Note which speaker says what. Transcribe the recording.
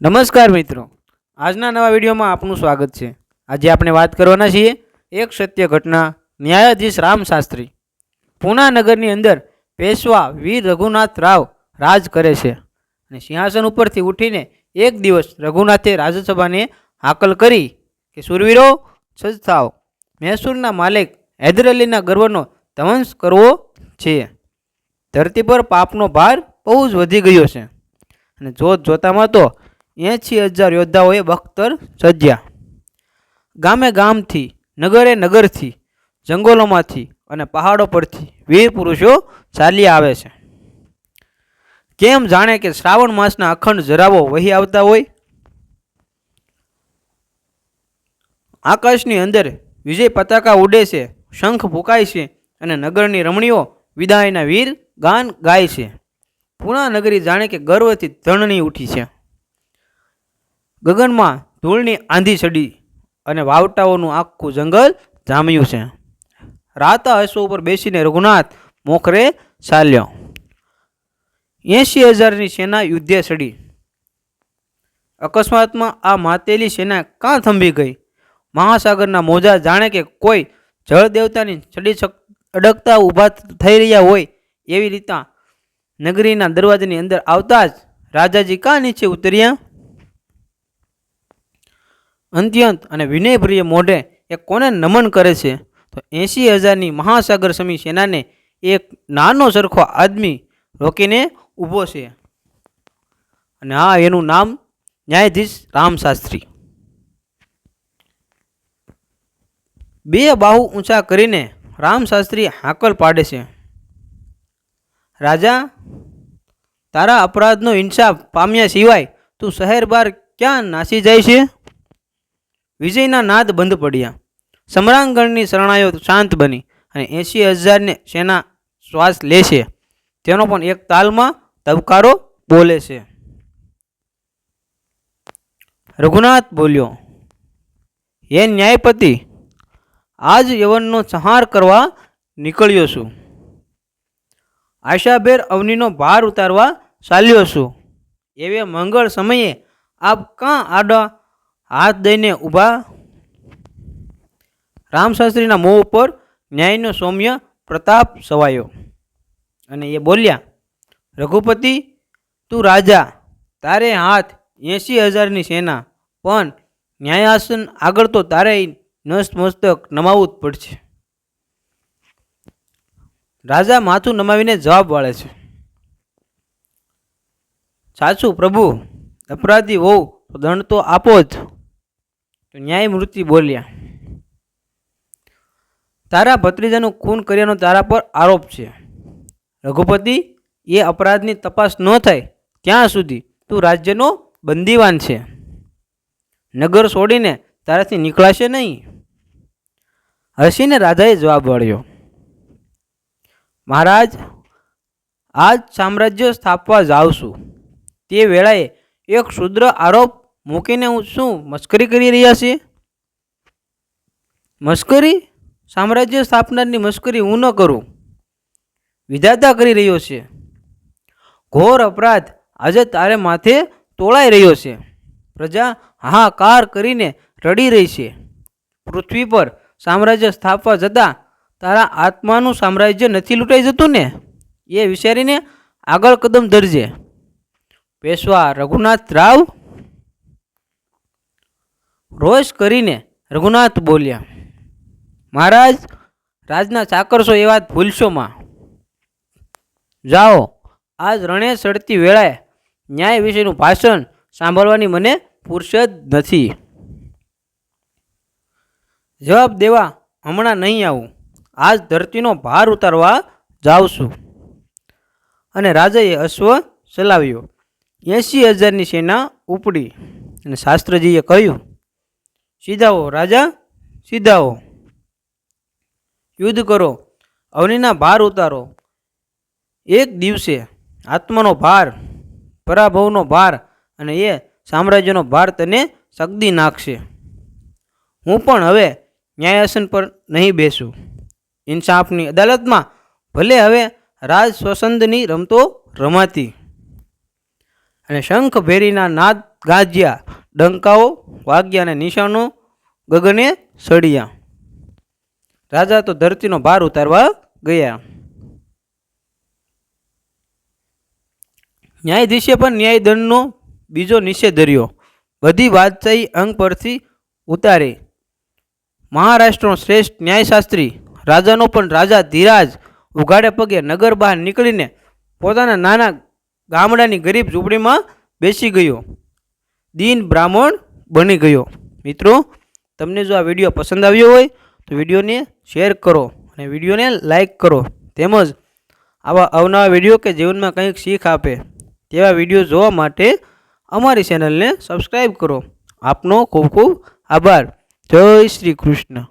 Speaker 1: નમસ્કાર મિત્રો. આજના નવા વિડીયોમાં આપનું સ્વાગત છે. આજે આપણે વાત કરવાના છીએ એક સત્ય ઘટના ન્યાયાધીશ રામ શાસ્ત્રી નગરની અંદર પેશવા વીર રઘુનાથ રાવ રાજ કરે છે અને સિંહાસન ઉપરથી ઉઠીને એક દિવસ રઘુનાથે રાજ્યસભાને હાકલ કરી કે, સુરવીરો થાવ મૈસૂરના માલિક હૈદર અલીના ગર્વનો ધ્વંસ કરવો છે. ધરતી પર પાપનો ભાર બહુ જ વધી ગયો છે. અને જોત જોતામાં તો એંશી હજાર યોદ્ધાઓએ બખ્તર સજ્યા ગામે ગામથી, નગરે નગરથી, જંગલોમાંથી અને પહાડો પરથી વીર પુરુષો ચાલી આવે છે. કેમ જાણે કે શ્રાવણ માસના અખંડ જરાવો વહી આવતા હોય? આકાશની અંદર વિજય પતાકા ઉડે છે, શંખ ફૂંકાય છે અને નગરની રમણીઓ વિદાયના વીર ગાન ગાય છે. પૂર્ણા નગરી જાણે કે ગર્વથી ધણની ઉઠી છે. ગગનમાં ધૂળની આંધી ચડી અને વાવટાઓનું આખું જંગલ જામ્યું છે. રાતા હસો ઉપર બેસીને રઘુનાથ મોખરે ચાલ્યો. એંશી હજારની સેના યુદ્ધે ચડી અકસ્માતમાં આ માતેલી સેના કાં થંભી ગઈ? મહાસાગરના મોજા જાણે કે કોઈ જળ દેવતાની ચડી અડકતા ઊભા થઈ રહ્યા હોય એવી રીતના નગરીના દરવાજાની અંદર આવતા જ રાજાજી કાં નીચે ઉતર્યા? અંત્યંત અને વિનયપ્રિય મોઢે એ કોને નમન કરે છે? તો એંશી હજારની મહાસાગર સમી સેનાને એક નાનો સરખો આદમી રોકીને ઊભો છે. અને હા એનું નામ ન્યાયાધીશ રામશાસ્ત્રી બે બાહુ ઊંચા કરીને રામશાસ્ત્રી હાકલ પાડે છે. રાજા, તારા અપરાધનો ઇન્સાફ પામ્યા સિવાય તું શહેર બહાર ક્યાં નાસી જાય છે? વિજયના નાદ બંધ પડ્યા. સમરાંગણની શરણાઈઓ શાંત બની અને એંશી હજારને સેના શ્વાસ લે છે. તેનો પણ એક તાલમાં તબકારો બોલે છે. રઘુનાથ બોલ્યો, હે ન્યાયપતિ, આજ યવનનો સંહાર કરવા નીકળ્યો છું. આશાભેર અવનીનો ભાર ઉતારવા ચાલ્યો છું. એવે મંગળ સમયે આપ કાં આડા હાથ દઈને ઊભા. રામશાસ્ત્રીના મોં ઉપર ન્યાયનો સૌમ્ય પ્રતાપ સવાયો. અને એ બોલ્યા, રઘુપતિ, તું રાજા, તારે હાથ એંશી હજારની સેના, પણ ન્યાયાસન આગળ તો તારે નસ્ત મસ્તક નમાવવું જ પડશે. રાજા માથું નમાવીને જવાબ વાળે છે, સાચું પ્રભુ, અપરાધી હોવ તો દંડ તો આપો જ. તો ન્યાયમૂર્તિ બોલ્યા. તારા ભત્રીજાનું ખૂન કર્યાનો તારા પર આરોપ છે. રઘુપતિ, એ અપરાધની તપાસ ન થાય ત્યાં સુધી તું રાજ્યનો બંદીવાન છે. નગર છોડીને તારાથી નીકળાશે નહીં. હસીને રાધાએ જવાબ વાળ્યો મહારાજ, આજ સામ્રાજ્ય સ્થાપવા જાઉં છું. તે વેળાએ એક શુદ્ર આરોપ મૂકીને હું શું મશ્કરી કરી રહ્યા છીએ? મશ્કરી? સામ્રાજ્ય સ્થાપનારની મશ્કરી હું ન કરું? વિધાતા કરી રહ્યો છે. ઘોર અપરાધ આજે તારે માથે તોળાઈ રહ્યો છે. પ્રજા હાહાકાર કરીને રડી રહી છે. પૃથ્વી પર સામ્રાજ્ય સ્થાપવા જતાં તારા આત્માનું સામ્રાજ્ય નથી લૂંટાઈ જતું ને? એ વિચારીને આગળ કદમ ધરજે. પેશવા રઘુનાથ રાવ રોષ કરીને રઘુનાથ બોલ્યા, મહારાજ, રાજના ચાકરશો એ વાત ભૂલશોમાં જાઓ, આજ રણે સડતી વેળાએ ન્યાય વિશેનું ભાષણ સાંભળવાની મને ફુરસદ નથી. જવાબ દેવા હમણાં નહીં આવું. આજ ધરતીનો ભાર ઉતારવા જાઉં અને રાજાએ અશ્વ ચલાવ્યો. એંસી હજારની સેના ઉપડી અને શાસ્ત્રજીએ કહ્યું સીધાઓ, રાજા, સીધાઓ. યુદ્ધ કરો, અવનીના ભાર ઉતારો. એક દિવસે આત્માનો ભાર, પરાભવનો ભાર અને એ સામ્રાજ્યનો ભાર તને સગદી નાખશે. હું પણ હવે ન્યાયાસન પર નહીં બેસું. ઇન્સાફની અદાલતમાં ભલે હવે રાજ સ્વસંદની રમતો રમાતી. અને શંખ ભેરીના નાદ ગાજ્યા, ડંકાઓ, વાગ્યા અને નિશાનો ગગને સળિયા. રાજા તો ધરતીનો ભાર ઉતારવા ગયા. ન્યાયાધીશે પણ ન્યાયદંડનો બીજો નિષેધ ધર્યો. બધી બાદશાહી અંગ પરથી ઉતારે. મહારાષ્ટ્રનો શ્રેષ્ઠ ન્યાયશાસ્ત્રી, રાજાનો પણ રાજા ધીરાજ ઉઘાડે પગે નગર બહાર નીકળીને પોતાના નાના ગામડાની ગરીબ ઝૂંપડીમાં બેસી ગયો. દીન બ્રાહ્મણ બની ગયો. મિત્રો, તમને જો આ વીડિયો પસંદ આવ્યો હોય, તો વિડીયોને શેર કરો અને વિડીયોને લાઈક કરો. તેમજ આવા અવનવા વીડિયો કે જીવનમાં કંઈક શીખ આપે, તેવા વીડિયો જોવા માટે અમારી ચેનલને સબસ્ક્રાઈબ કરો. આપનો ખૂબ ખૂબ આભાર. જય શ્રી કૃષ્ણ.